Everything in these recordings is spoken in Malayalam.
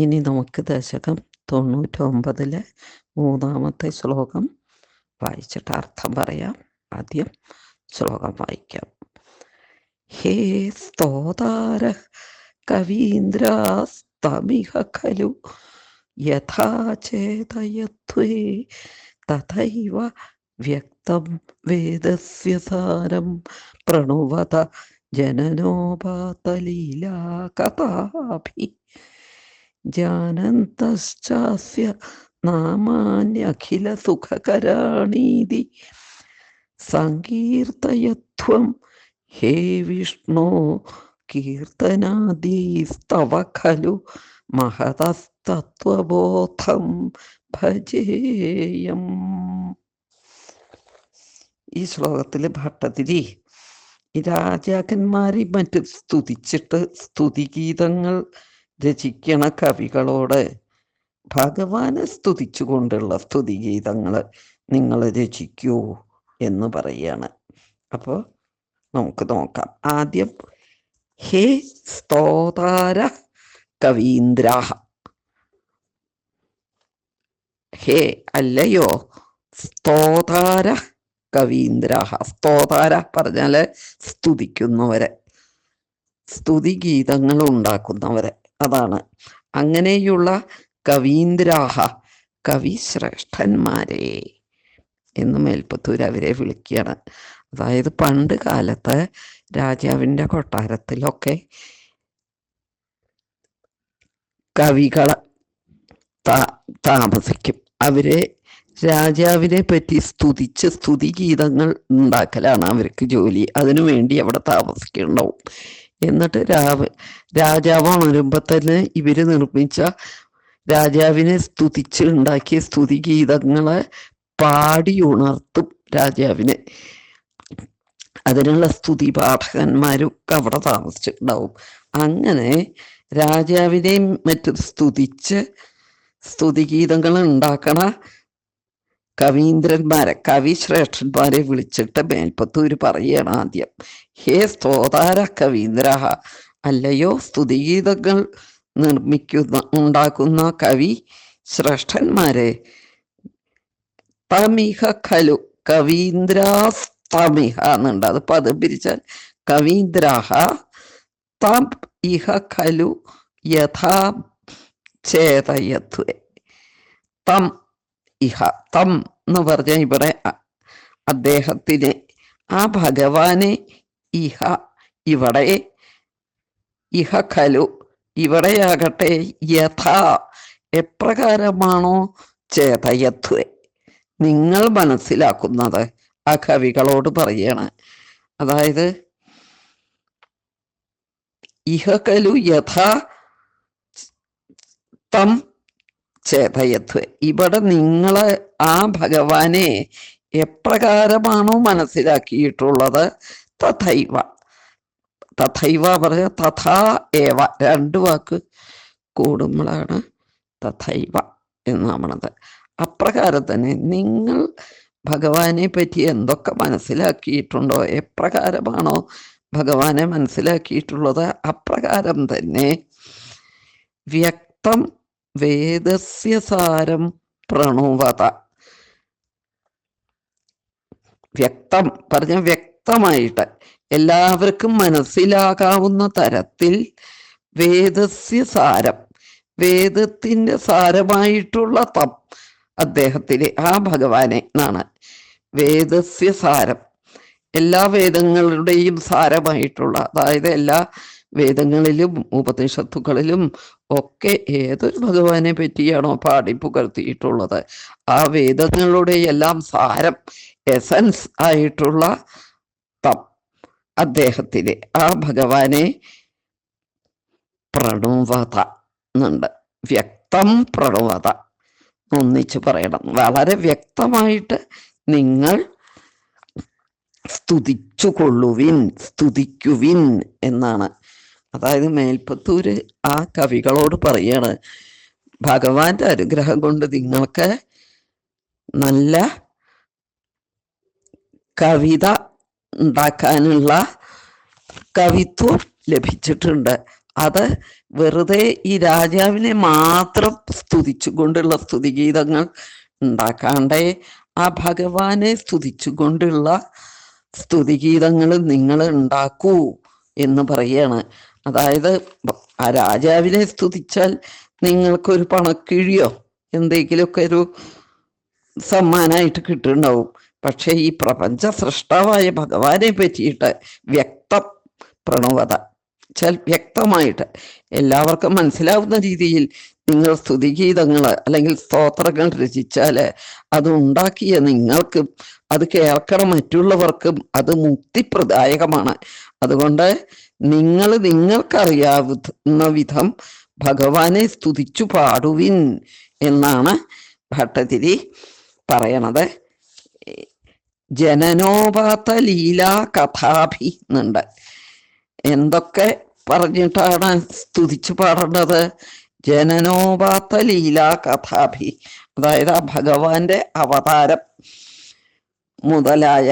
ഇനി നമുക്ക് ദശകം തൊണ്ണൂറ്റൊമ്പതിലെ മൂന്നാമത്തെ ശ്ലോകം വായിച്ചിട്ട് അർത്ഥം പറയാം. ആദ്യം ശ്ലോകം വായിക്കാം. ഹേ സ്തോതാര കവീന്ദ്രാസ്തമിഹ ഖലു യഥാ ചേതയത്വേ തഥൈവ വ്യക്തം വേദസ്യ സാരം പ്രണുവത ജനനോപാതലീലാ കഥാഭി जानन्तश्चास्य नामान्यखिलसुखकराणीति सङ्कीर्तयध्वं हे विष्णो കീർത്തനാദീസ്തവ ഖലു മഹതസ്തത്വബോധം ഭജേയം ഈ ശ്ലോകത്തിൽ ഭട്ടതിരി ഈ രാജാക്കന്മാരെ മറ്റും സ്തുതിച്ചിട്ട് സ്തുതിഗീതങ്ങൾ രചിക്കണ കവികളോട് ഭഗവാനെ സ്തുതിച്ചുകൊണ്ടുള്ള സ്തുതിഗീതങ്ങൾ നിങ്ങൾ രചിക്കൂ എന്ന് പറയാണ്. അപ്പോൾ നമുക്ക് നോക്കാം. ആദ്യം ഹേ സ്തോതാര കവീന്ദ്രാഹ. ഹേ അല്ലയോ സ്തോതാര കവീന്ദ്രാഹ. സ്തോതാര പറഞ്ഞാൽ സ്തുതിക്കുന്നവരെ സ്തുതിഗീതങ്ങൾ ഉണ്ടാക്കുന്നവരെ. അതാണ്. അങ്ങനെയുള്ള കവീന്ദ്രാഹ കവിശ്രേഷ്ഠന്മാരെ എന്ന് മേൽപ്പത്തൂർ അവരെ വിളിക്കുകയാണ്. അതായത് പണ്ട് കാലത്ത് രാജാവിന്റെ കൊട്ടാരത്തിലൊക്കെ കവികളെ താമസിക്കും. അവരെ രാജാവിനെ പറ്റി സ്തുതിച്ച് സ്തുതി ഗീതങ്ങൾ ഉണ്ടാക്കലാണ് അവർക്ക് ജോലി. അതിനു വേണ്ടി അവിടെ താമസിക്കുന്നുണ്ടാവും എന്നിട്ട് രാവ് രാജാവ് ഉണരുമ്പോൾ തന്നെ ഇവർ നിർമ്മിച്ച രാജാവിനെ സ്തുതിച്ച് ഉണ്ടാക്കിയ സ്തുതി ഗീതങ്ങളെ പാടി ഉണർത്തും രാജാവിനെ. അതിനുള്ള സ്തുതി പാഠകന്മാരൊക്കെ അവിടെ താമസിച്ചിട്ടുണ്ടാവും. അങ്ങനെ രാജാവിനെയും മറ്റും സ്തുതിച്ച് സ്തുതിഗീതങ്ങൾ ഉണ്ടാക്കണ കവീന്ദ്രന്മാരെ കവിശ്രേഷ്ഠന്മാരെ വിളിച്ചിട്ട് മേൽപ്പത്തൂര് പറയണം ആദ്യം. ഹേ സ്തോതാര കവീന്ദ്ര അല്ലയോ സ്തുതിഗീതങ്ങൾ നിർമ്മിക്കുന്ന ഉണ്ടാക്കുന്ന കവി ശ്രേഷ്ഠന്മാരെ തമിഹ ഖലു കവീന്ദ്രാസ്തമിഹ എന്നുണ്ട്. അത് പദം പിരിച്ചാൽ കവീന്ദ്രാഹ തം ഇഹ ഖലു യഥാ ചേതയത്വേ തം ഇഹ തം എന്ന് പറഞ്ഞ ഇവിടെ അദ്ദേഹത്തിന് ആ ഭഗവാനെ ഇഹ ഇവിടെ ഇഹ ഖലു ഇവിടെയാകട്ടെ യഥാ എപ്രകാരമാണോ ചേതയത്വേ? നിങ്ങൾ മനസ്സിലാക്കുന്നത് ആ കവികളോട് പറയാണ്. അതായത് ഇഹ കലു യഥാ തം ചേതയത്വ ഇവിടെ നിങ്ങളെ ആ ഭഗവാനെ എപ്രകാരമാണോ മനസ്സിലാക്കിയിട്ടുള്ളത്? തഥൈവ. തഥൈവ പറയ തഥാ ഏവ. രണ്ട് വാക്ക് കൂടുമ്പോഴാണ് തഥൈവ എന്നാമണത് അപ്രകാരം തന്നെ നിങ്ങൾ ഭഗവാനെ പറ്റി എന്തൊക്കെ മനസ്സിലാക്കിയിട്ടുണ്ടോ? എപ്രകാരമാണോ ഭഗവാനെ മനസ്സിലാക്കിയിട്ടുള്ളത്? അപ്രകാരം തന്നെ വ്യക്തം വേദസ്യ സാരം പ്രണോവത. വ്യക്തം പറഞ്ഞ വ്യക്തമായിട്ട് എല്ലാവർക്കും മനസ്സിലാകാവുന്ന തരത്തിൽ വേദസ്യ സാരം വേദത്തിന്റെ സാരമായിട്ടുള്ള തം അദ്ദേഹത്തിലെ ആ ഭഗവാനെ എന്നാണ്. വേദസ്യ സാരം എല്ലാ വേദങ്ങളുടെയും സാരമായിട്ടുള്ള അതായത് എല്ലാ വേദങ്ങളിലും ഉപനിഷത്തുക്കളിലും ഒക്കെ ഏതൊരു ഭഗവാനെ പറ്റിയാണോ പാടി പുകർത്തിയിട്ടുള്ളത് ആ വേദങ്ങളുടെ എല്ലാം സാരം എസൻസ് ആയിട്ടുള്ള തപ് അദ്ദേഹത്തിന് ആ ഭഗവാനെ പ്രണുവത എന്നുണ്ട്. വ്യക്തം പ്രണുവത. ഒന്നിച്ചു പറയണം. വളരെ വ്യക്തമായിട്ട് നിങ്ങൾ സ്തുതിച്ചു കൊള്ളുവിൻ സ്തുതിക്കുവിൻ എന്നാണ്. അതായത് മേൽപ്പത്തൂര് ആ കവികളോട് പറയാണ് ഭഗവാന്റെ അനുഗ്രഹം കൊണ്ട് നിങ്ങൾക്ക് നല്ല കവിത ഉണ്ടാക്കാനുള്ള കവിത്വം ലഭിച്ചിട്ടുണ്ട്. അത് വെറുതെ ഈ രാജാവിനെ മാത്രം സ്തുതിച്ചുകൊണ്ടുള്ള സ്തുതിഗീതങ്ങൾ ഉണ്ടാക്കാണ്ടേ ആ ഭഗവാനെ സ്തുതിച്ചുകൊണ്ടുള്ള സ്തുതിഗീതങ്ങൾ നിങ്ങൾ ഉണ്ടാക്കൂ എന്ന് പറയാണ്. അതായത് ആ രാജാവിനെ സ്തുതിച്ചാൽ നിങ്ങൾക്കൊരു പണക്കിഴിയോ എന്തെങ്കിലുമൊക്കെ ഒരു സമ്മാനമായിട്ട് കിട്ടുന്നുണ്ടാവും. പക്ഷേ ഈ പ്രപഞ്ച സൃഷ്ടാവായ ഭഗവാനെ പറ്റിയിട്ട് വ്യക്ത പ്രണവത വെച്ചാൽ വ്യക്തമായിട്ട് എല്ലാവർക്കും മനസ്സിലാവുന്ന രീതിയിൽ നിങ്ങൾ സ്തുതിഗീതങ്ങൾ അല്ലെങ്കിൽ സ്തോത്രങ്ങൾ രചിച്ചാൽ അത് ഉണ്ടാക്കിയ നിങ്ങൾക്കും അത് കേൾക്കണം മറ്റുള്ളവർക്കും അത് മുക്തിപ്രദായകമാണ്. അതുകൊണ്ട് നിങ്ങൾ നിങ്ങൾക്കറിയാവുന്ന വിധം ഭഗവാനെ സ്തുതിച്ചു പാടുവിൻ എന്നാണ് ഭട്ടതിരി പറയണത്. ജനനോപാത്ത ലീലാ കഥാഭി എന്നുണ്ട്. എന്തൊക്കെ പറഞ്ഞിട്ടാണ് സ്തുതിച്ചു പാടേണ്ടത്? ജനനോപാത്ത ലീലാ കഥാഭി. അതായത് ആ ഭഗവാന്റെ അവതാരം മുതലായ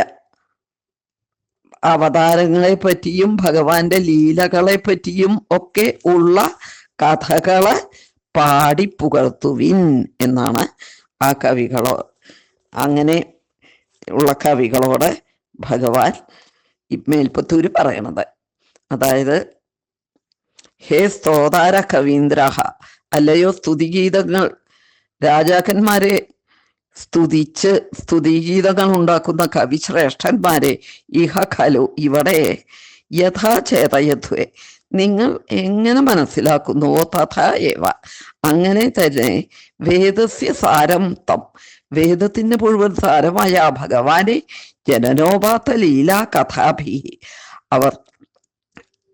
അവതാരങ്ങളെ പറ്റിയും ഭഗവാന്റെ ലീലകളെ പറ്റിയും ഒക്കെ ഉള്ള കഥകൾ പാടി പുകഴ്ത്തുവിൻ എന്നാണ് ആ കവികളോ അങ്ങനെ ഉള്ള കവികളോട് ഭഗവാൻ മേൽപ്പത്തൂര് പറയണത്. അതായത് ഹേ സ്തോതാര കവീന്ദ്രാഹ. അല്ലയോ സ്തുതിഗീതങ്ങൾ. രാജാക്കന്മാരെ സ്തുതിച്ച് സ്തുതിഗീതങ്ങൾ ഉണ്ടാക്കുന്ന കവിശ്രേഷ്ഠന്മാരെ ഇഹ ഖലു ഇവിടെ. യഥാചേതയത്വേ നിങ്ങൾ എങ്ങനെ മനസ്സിലാക്കുന്നുവോ തഥാ ഏവ. അങ്ങനെ തന്നെ വേദസ്യ സാരം തം. വേദത്തിന്റെ മുഴുവൻ സാരമായ ഭഗവാനെ ജനനോപാത്ത ലീലാ കഥാഭി അവർ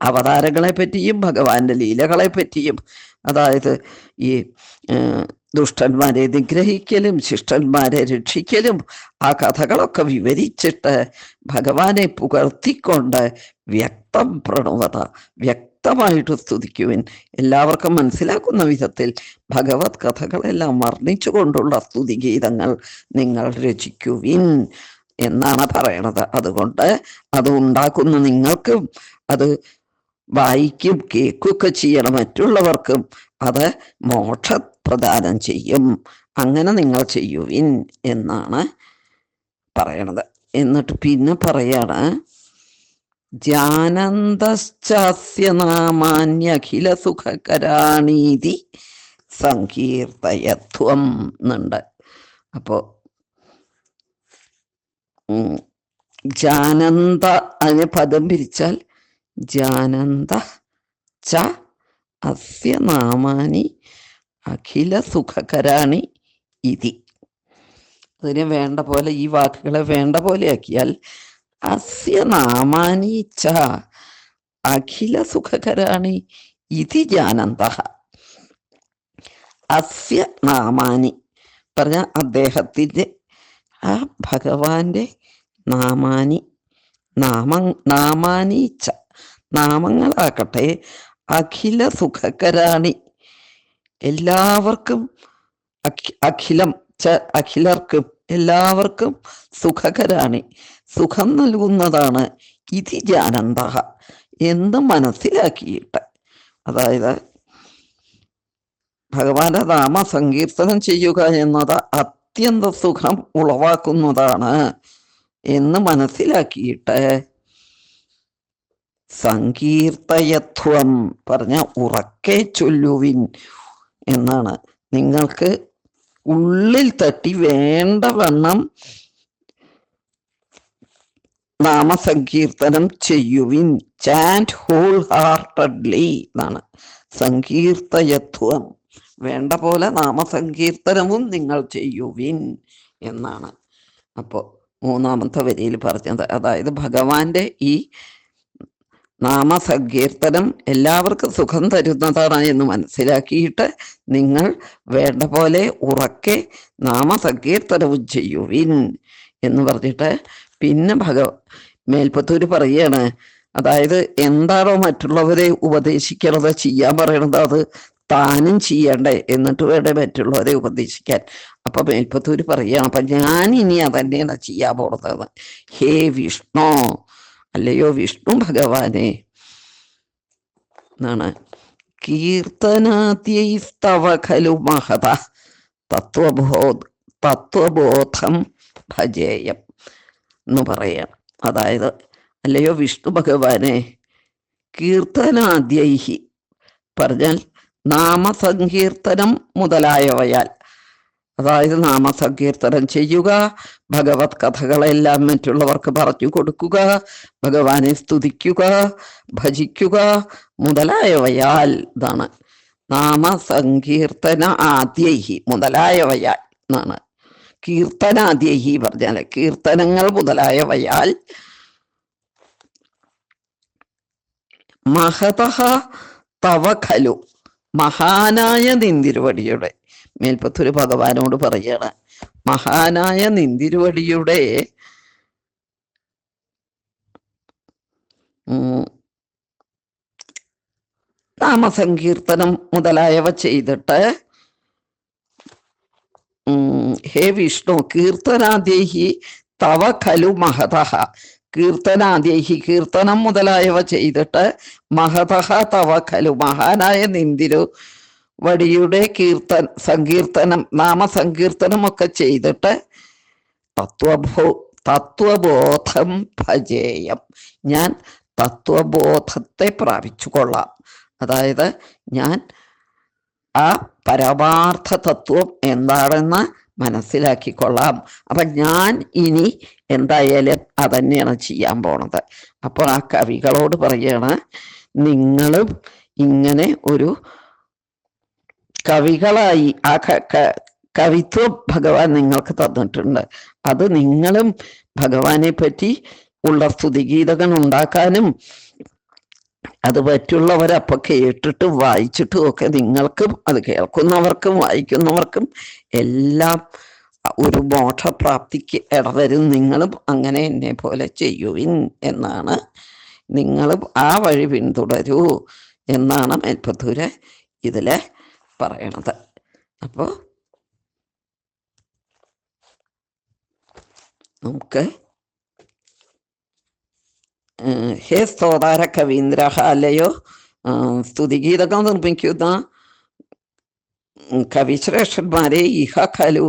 അവതാരങ്ങളെ പറ്റിയും ഭഗവാന്റെ ലീലകളെ പറ്റിയും അതായത് ഈ ദുഷ്ടന്മാരെ നിഗ്രഹിക്കലും ശിഷ്ടന്മാരെ രക്ഷിക്കലും ആ കഥകളൊക്കെ വിവരിച്ചിട്ട് ഭഗവാനെ പുകർത്തിക്കൊണ്ട് വ്യക്തം പ്രണവത വ്യക്തമായിട്ട് സ്തുതിക്കുവിൻ. എല്ലാവർക്കും മനസ്സിലാക്കുന്ന വിധത്തിൽ ഭഗവത് കഥകളെല്ലാം വർണിച്ചുകൊണ്ടുള്ള സ്തുതിഗീതങ്ങൾ നിങ്ങൾ രചിക്കുവിൻ എന്നാണ് പറയണത്. അതുകൊണ്ട് അത് ഉണ്ടാക്കുന്ന നിങ്ങൾക്കും അത് വായിക്കും കേൾക്കുകയൊക്കെ ചെയ്യണം. മറ്റുള്ളവർക്കും അത് മോക്ഷ പ്രദാനം ചെയ്യും. അങ്ങനെ നിങ്ങൾ ചെയ്യുവിൻ എന്നാണ് പറയണത്. എന്നിട്ട് പിന്നെ പറയാണ് ജാനന്ദശ്ചാസ്യ നാമാന്യഖില സുഖകരാണീതി സങ്കീർത്തയത്വം എന്നുണ്ട്. അപ്പോ ജാനന്ദ അതിനെ പദം പിരിച്ചാൽ ജാനന്ദ ച അസ്യ നാമാനി അഖില സുഖകരാണി ഇതി. അതിനെ വേണ്ട പോലെ ഈ വാക്കുകളെ വേണ്ട പോലെ ആക്കിയാൽ അസ്യ നാമാനി ച അഖില സുഖകരാണി ഇതി ജാനന്ത അസ്യ നാമാനി പറഞ്ഞ അദ്ദേഹത്തിന്റെ ആ ഭഗവാന്റെ നാമാനി നാമ നാമാനി ച നാമങ്ങളാക്കട്ടെ അഖില സുഖകരാണി. എല്ലാവർക്കും അഖിലം ച അഖിലർക്കും എല്ലാവർക്കും സുഖകരാണി. സുഖം നൽകുന്നതാണ് ഇതി ജാനന്ത എന്ന് മനസ്സിലാക്കിയിട്ട്? അതായത് ഭഗവാന്റെ നാമ സങ്കീർത്തനം ചെയ്യുക എന്നത് അത്യന്ത സുഖം ഉളവാക്കുന്നതാണ്. എന്ന് മനസ്സിലാക്കിയിട്ട് സങ്കീർത്തയത്വം പറഞ്ഞ ഉറക്കെ ചൊല്ലുവിൻ എന്നാണ്. നിങ്ങൾക്ക് ഉള്ളിൽ തട്ടി വേണ്ടവണ്ണം നാമസങ്കീർത്തനം ചെയ്യുവിൻ. ചാൻഡ് ഹോൾ ഹാർട്ടഡ്ലി എന്നാണ്. സങ്കീർത്തയത്വം. വേണ്ട പോലെ നാമസങ്കീർത്തനവും നിങ്ങൾ ചെയ്യുവിൻ എന്നാണ്. അപ്പോൾ മൂന്നാമത്തെ വരിയിൽ പറഞ്ഞത്. അതായത് ഭഗവാന്റെ ഈ നാമസങ്കീർത്തനം എല്ലാവർക്കും സുഖം തരുന്നതാണ് എന്ന് മനസ്സിലാക്കിയിട്ട് നിങ്ങൾ വേണ്ട പോലെ ഉറക്കെ നാമസങ്കീർത്തനവും ചെയ്യുവിൻ എന്ന് പറഞ്ഞിട്ട് പിന്നെ ഭഗ മേൽപ്പത്തൂര് പറയാണ്. അതായത് എന്താണോ മറ്റുള്ളവരെ ഉപദേശിക്കണത് ചെയ്യാൻ പറയണത് അത് താനും ചെയ്യണ്ടേ എന്നിട്ട് വേണ്ടേ മറ്റുള്ളവരെ ഉപദേശിക്കാൻ. അപ്പൊ മേൽപ്പത്തൂര് പറയാണ് അപ്പൊ ഞാൻ ഇനി അതന്നെയാണ് ചെയ്യാൻ പോണത് ഹേ വിഷ്ണു അല്ലയോ വിഷ്ണു ഭഗവാനെ. എന്നാണ് കീർത്തനാദ്യൈസ്തവ ഖലു മഹത. തത്വബോ തത്വബോധം ഭജേയം എന്ന് പറയാം. അതായത് അല്ലയോ വിഷ്ണു ഭഗവാനെ? കീർത്തനാദ്യൈഹി പറഞ്ഞാൽ നാമസങ്കീർത്തനം മുതലായവയാൽ അതായത് നാമസങ്കീർത്തനം ചെയ്യുക ഭഗവത് കഥകളെല്ലാം മറ്റുള്ളവർക്ക് പറഞ്ഞു കൊടുക്കുക ഭഗവാനെ സ്തുതിക്കുക ഭജിക്കുക മുതലായവയാൽ ഇതാണ്. നാമസങ്കീർത്തന ആദ്യൈഹി മുതലായവയാൽ എന്നാണ് കീർത്തനാദ്യഹി പറഞ്ഞാൽ കീർത്തനങ്ങൾ മുതലായവയാൽ മഹതഹ തവ ഖലു മഹാനായ നിന്തിരുവടിയുടെ മേൽപ്പത്തൂര് ഭഗവാനോട് പറയുകയാണ് മഹാനായ നിന്തിരുവടിയുടെ നാമസങ്കീർത്തനം മുതലായവ ചെയ്തിട്ട് ഹേ വിഷ്ണു കീർത്തനാദേഹി തവ ഖലു മഹതഹ കീർത്തനാദേഹി കീർത്തനം മുതലായവ ചെയ്തിട്ട് മഹതഹ തവ ഖലു മഹാനായ നിന്തിരു വടിയുടെ കീർത്തൻ സങ്കീർത്തനം നാമസങ്കീർത്തനമൊക്കെ ചെയ്തിട്ട് തത്വബോ തത്വബോധം ഭജേയം. ഞാൻ തത്വബോധത്തെ പ്രാപിച്ചു കൊള്ളാം. അതായത് ഞാൻ ആ പരമാർത്ഥ തത്വം എന്താണെന്ന് മനസ്സിലാക്കിക്കൊള്ളാം അപ്പൊ ഞാൻ ഇനി എന്തായാലും അതന്നെയാണ് ചെയ്യാൻ പോണത്. അപ്പോൾ ആ കവികളോട് പറയാണ് നിങ്ങളും ഇങ്ങനെ ഒരു കവികളായി ആ കവിത്വം ഭഗവാൻ നിങ്ങൾക്ക് തന്നിട്ടുണ്ട്. അത് നിങ്ങളും ഭഗവാനെ പറ്റി ഉള്ള സ്തുതിഗീതകൾ ഉണ്ടാക്കാനും അത് പറ്റുള്ളവരപ്പൊ കേട്ടിട്ടും വായിച്ചിട്ടും ഒക്കെ നിങ്ങൾക്കും അത് കേൾക്കുന്നവർക്കും വായിക്കുന്നവർക്കും എല്ലാം ഒരു മോക്ഷപ്രാപ്തിക്ക് ഇടവരും. നിങ്ങളും അങ്ങനെ എന്നെ പോലെ ചെയ്യുവിൻ എന്നാണ്. നിങ്ങളും ആ വഴി പിന്തുടരൂ എന്നാണ് മേൽപ്പത്തൂര് ഇതിൽ പറയണത്. അപ്പോൾ നമുക്ക് ഹേ സ്തോതാര കവീന്ദ്ര അല്ലയോ? സ്തുതിഗീതകം നിർമ്മിക്കുന്ന കവിശ്രേഷ്ഠന്മാരെ ഇഹ കലു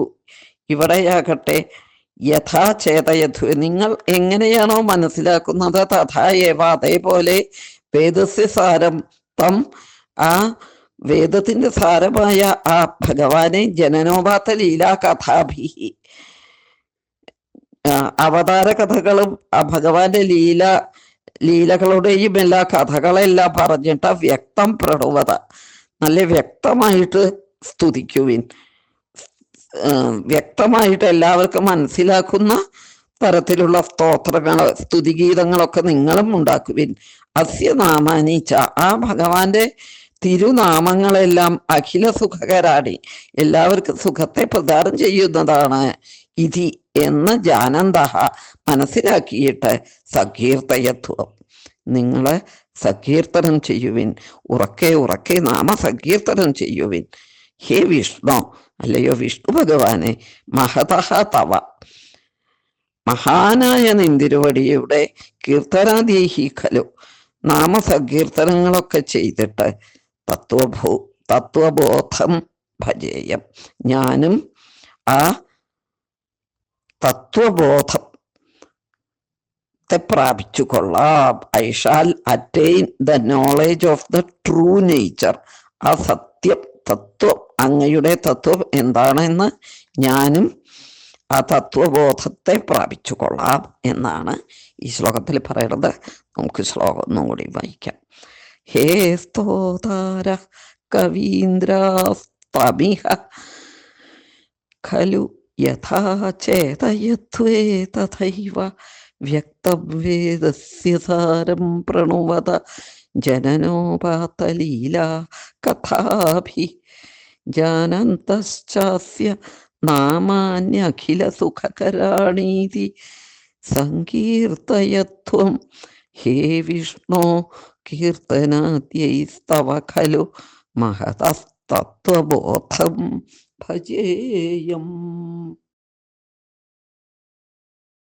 ഇവിടെയാകട്ടെ. യഥാചേതയധു നിങ്ങൾ എങ്ങനെയാണോ മനസ്സിലാക്കുന്നത് തഥാ അതേപോലെ വേദസ്യസാരം തം ആ വേദത്തിന്റെ സാരമായ ആ ഭഗവാനെ ജനനോപാത്ത ലീലാ കഥാഭിഹി അവതാര കഥകളും ആ ഭഗവാന്റെ ലീല ലീലകളുടെയും എല്ലാ കഥകളെല്ലാം പറഞ്ഞിട്ട് വ്യക്തം പ്രണുവത നല്ല വ്യക്തമായിട്ട് സ്തുതിക്കുവിൻ. വ്യക്തമായിട്ട് എല്ലാവർക്കും മനസ്സിലാക്കുന്ന തരത്തിലുള്ള സ്തോത്രങ്ങൾ സ്തുതിഗീതങ്ങളൊക്കെ നിങ്ങളും ഉണ്ടാക്കുവിൻ. അസ്യ നാമാനീച്ച ആ ഭഗവാന്റെ തിരുനാമങ്ങളെല്ലാം അഖില സുഖകരാടി എല്ലാവർക്കും സുഖത്തെ പ്രദാനം ചെയ്യുന്നതാണ്. ഇതി എന്ന് ജാനന്ത മനസ്സിലാക്കിയിട്ട് സങ്കീർത്തയത്വം. നിങ്ങൾ സങ്കീർത്തനം ചെയ്യുവിൻ. ഉറക്കെ ഉറക്കെ നാമ സങ്കീർത്തനം ചെയ്യുവിൻ. ഹേ വിഷ്ണു അല്ലയോ വിഷ്ണു ഭഗവാനെ മഹതഹ തവ. മഹാനായ നിന്തിരുവടിയുടെ കീർത്തനാദീഹി ഖലു. നാമസങ്കീർത്തനങ്ങളൊക്കെ ചെയ്തിട്ട് തത്വഭൂ തത്വബോധം ഭജേയം. ഞാനും ആ തത്വബോധം ത്തെ പ്രാപിച്ചു കൊള്ളാം I shall attain the knowledge of the true nature ആ സത്യം തത്വം അങ്ങയുടെ തത്വം എന്താണെന്ന് ഞാനും ആ തത്വബോധത്തെ പ്രാപിച്ചു കൊള്ളാം എന്നാണ് ഈ ശ്ലോകത്തിൽ പറയുന്നത് നമുക്ക് ശ്ലോകം ഒന്നും കൂടി വായിക്കാം. ഹേ സ്തോതാര കവീന്ദ്രാസ്തമിഹ ഖലു യഥാ ചേതയത്വേ തഥൈവ വ്യക്തം വേദസ്യ സാരം പ്രണുവത ജനനോപാതലീല കഥാഭി ജാനന്തശ്ചാസ്യ നാമാന്യഖിലസുഖകരാണീതി സങ്കീർത്തയത്വം. ഹേ വിഷ്ണു കീർത്തനാദ്യൈസ്തവ ഖലു മഹതസ്തത്വബോധം ഭജേയം